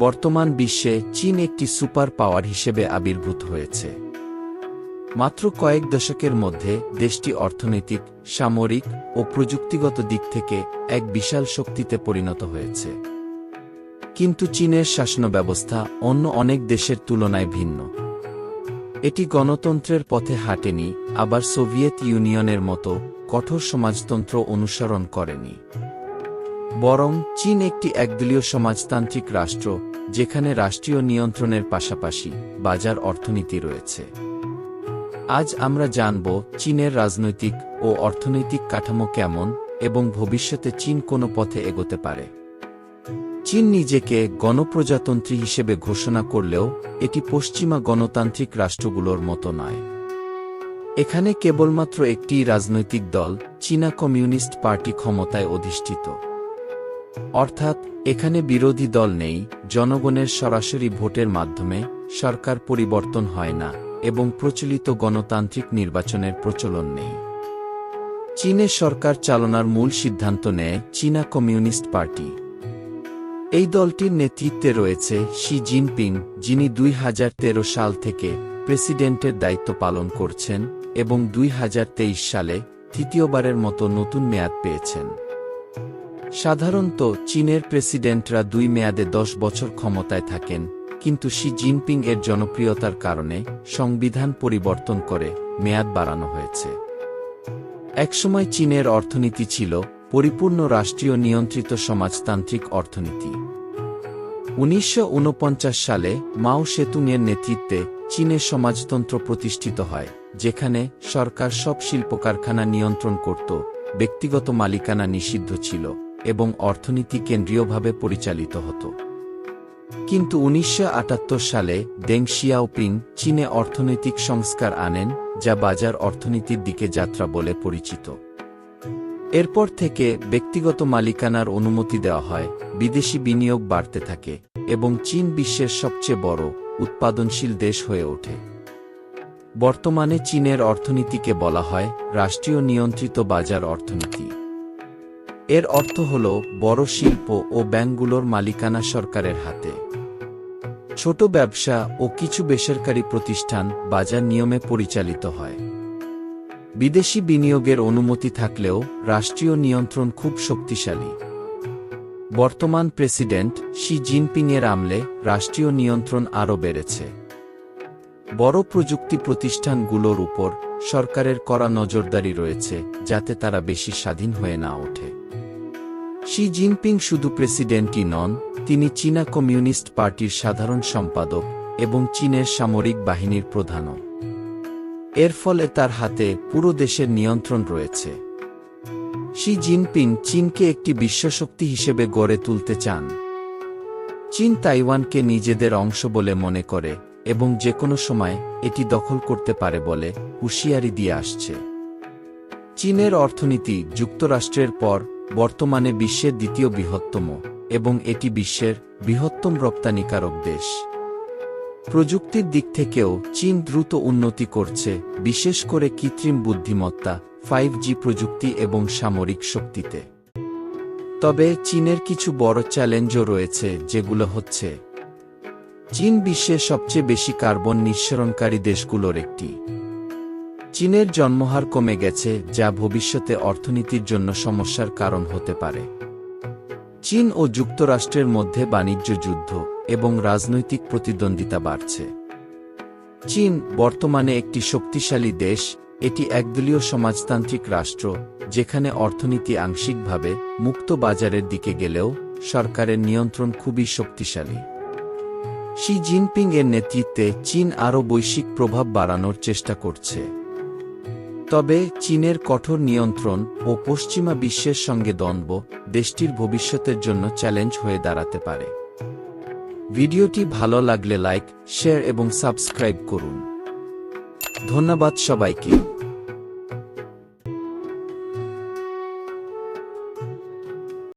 বর্তমান বিশ্বে চীন একটি সুপার পাওয়ার হিসেবে আবির্ভূত হয়েছে। মাত্র কয়েক দশকের মধ্যে দেশটি অর্থনৈতিক, সামরিক ও প্রযুক্তিগত দিক থেকে এক বিশাল শক্তিতে পরিণত হয়েছে। কিন্তু চীনের শাসন ব্যবস্থা অন্য অনেক দেশের তুলনায় ভিন্ন। এটি গণতন্ত্রের পথে হাঁটেনি, আবার সোভিয়েত ইউনিয়নের মতো কঠোর সমাজতন্ত্র অনুসরণ করেনি। বরং চীন একটি একদলীয় সমাজতান্ত্রিক রাষ্ট্র যেখানে রাষ্ট্রীয় নিয়ন্ত্রণের পাশাপাশি বাজার অর্থনীতি রয়েছে। আজ আমরা জানব চীনের রাজনৈতিক ও অর্থনৈতিক কাঠামো কেমন এবং ভবিষ্যতে চীন কোনো পথে এগোতে পারে। চীন নিজেকে গণপ্রজাতন্ত্রী হিসেবে ঘোষণা করলেও এটি পশ্চিমা গণতান্ত্রিক রাষ্ট্রগুলোর মতো নয়। এখানে কেবলমাত্র একটি রাজনৈতিক দল চীনা কমিউনিস্ট পার্টি ক্ষমতায় অধিষ্ঠিত। অর্থাৎ, এখানে বিরোধী দল নেই, জনগণের সরাসরি ভোটের মাধ্যমে, সরকার পরিবর্তন হয় না, এবং প্রচলিত গণতান্ত্রিক নির্বাচনের প্রচলন নেই। চীনে সরকার চালনার মূল সিদ্ধান্ত নেয় চীনা কমিউনিস্ট পার্টি। এই দলটির নেতৃত্বে রয়েছে শি জিনপিং, যিনি দুই হাজার তেরো সাল থেকে প্রেসিডেন্টের দায়িত্ব পালন করছেন এবং দুই হাজার তেইশ সালে তৃতীয়বারের মতো নতুন মেয়াদ পেয়েছেন। সাধারণত চীনের প্রেসিডেন্টরা দুই মেয়াদে দশ বছর ক্ষমতায় থাকেন, কিন্তু শি জিনপিং এর জনপ্রিয়তার কারণে সংবিধান পরিবর্তন করে মেয়াদ বাড়ানো হয়েছে। একসময় চীনের অর্থনীতি ছিল পরিপূর্ণ রাষ্ট্রীয় নিয়ন্ত্রিত সমাজতান্ত্রিক অর্থনীতি। উনিশশো ঊনপঞ্চাশ সালে মাও সেতুংয়ের নেতৃত্বে চীনের সমাজতন্ত্র প্রতিষ্ঠিত হয়, যেখানে সরকার সব শিল্প কারখানা নিয়ন্ত্রণ করত, ব্যক্তিগত মালিকানা নিষিদ্ধ ছিল। এবং অর্থনীতি কেন্দ্রীয়ভাবে পরিচালিত হতো। কিন্তু উনিশশো আটাত্তর সালে দেং শিয়াওপিং চীনে অর্থনৈতিক সংস্কার আনেন, যা বাজার অর্থনীতির দিকে যাত্রা বলে পরিচিত। এরপর থেকে ব্যক্তিগত মালিকানার অনুমতি দেওয়া হয়, বিদেশি বিনিয়োগ বাড়তে থাকে, এবং চীন বিশ্বের সবচেয়ে বড় উৎপাদনশীল দেশ হয়ে ওঠে। বর্তমানে চীনের অর্থনীতিকে বলা হয় রাষ্ট্রীয় নিয়ন্ত্রিত বাজার অর্থনীতি। এর অর্থ হল বড় শিল্প ও ব্যাংকগুলোর মালিকানা সরকারের হাতে। ছোট ব্যবসা ও কিছু বেসরকারি প্রতিষ্ঠান বাজার নিয়মে পরিচালিত হয়। বিদেশি বিনিয়োগের অনুমতি থাকলেও রাষ্ট্রীয় নিয়ন্ত্রণ খুব শক্তিশালী। বর্তমান প্রেসিডেন্ট শি জিনপিংয়ের আমলে রাষ্ট্রীয় নিয়ন্ত্রণ আরও বেড়েছে। বড় প্রযুক্তি প্রতিষ্ঠানগুলোর উপর সরকারের কড়া নজরদারি রয়েছে যাতে তারা বেশি স্বাধীন হয়ে না ওঠে। শি জিনপিং শুধু প্রেসিডেন্টই নন, তিনি চীনা কমিউনিস্ট পার্টির সাধারণ সম্পাদক এবং চীনের সামরিক বাহিনীর প্রধানও। এর ফলে তার হাতে পুরো দেশের নিয়ন্ত্রণ রয়েছে। শি জিনপিং চীনকে একটি বিশ্বশক্তি হিসেবে গড়ে তুলতে চান। চীন তাইওয়ানকে নিজেদের অংশ বলে মনে করে এবং যে কোনো সময় এটি দখল করতে পারে বলে হুঁশিয়ারি দিয়ে আসছে। চীনের অর্থনীতি যুক্তরাষ্ট্রের পর বর্তমানে বিশ্বের দ্বিতীয় বৃহত্তম এবং এটি বিশ্বের বৃহত্তম রপ্তানিকারক দেশ। প্রযুক্তির দিক থেকেও চীন দ্রুত উন্নতি করছে, বিশেষ করে কৃত্রিম বুদ্ধিমত্তা ফাইভ প্রযুক্তি এবং সামরিক শক্তিতে। তবে চীনের কিছু বড় চ্যালেঞ্জও রয়েছে, যেগুলো হচ্ছে চীন বিশ্বের সবচেয়ে বেশি কার্বন নিঃসরণকারী দেশগুলোর একটি। চীনের জন্মহার কমে গেছে, যা ভবিষ্যতে অর্থনীতির জন্য সমস্যার কারণ হতে পারে। চীন ও যুক্তরাষ্ট্রের মধ্যে বাণিজ্য যুদ্ধ এবং রাজনৈতিক প্রতিদ্বন্দ্বিতা বাড়ছে। চীন বর্তমানে একটি শক্তিশালী দেশ, এটি একদলীয় সমাজতান্ত্রিক রাষ্ট্র, যেখানে অর্থনীতি আংশিকভাবে মুক্ত বাজারের দিকে গেলেও সরকারের নিয়ন্ত্রণ খুবই শক্তিশালী। শি জিনপিং এর নেতৃত্বে চীন আরও বৈশ্বিক প্রভাব বাড়ানোর চেষ্টা করছে। তবে চীনের কঠোর নিয়ন্ত্রণ ও পশ্চিমা বিশ্বের সঙ্গে দ্বন্দ্ব দেশটির ভবিষ্যতের জন্য চ্যালেঞ্জ হয়ে দাঁড়াতে পারে। ভিডিওটি ভালো লাগলে লাইক, শেয়ার এবং সাবস্ক্রাইব করুন। ধন্যবাদ সবাইকে।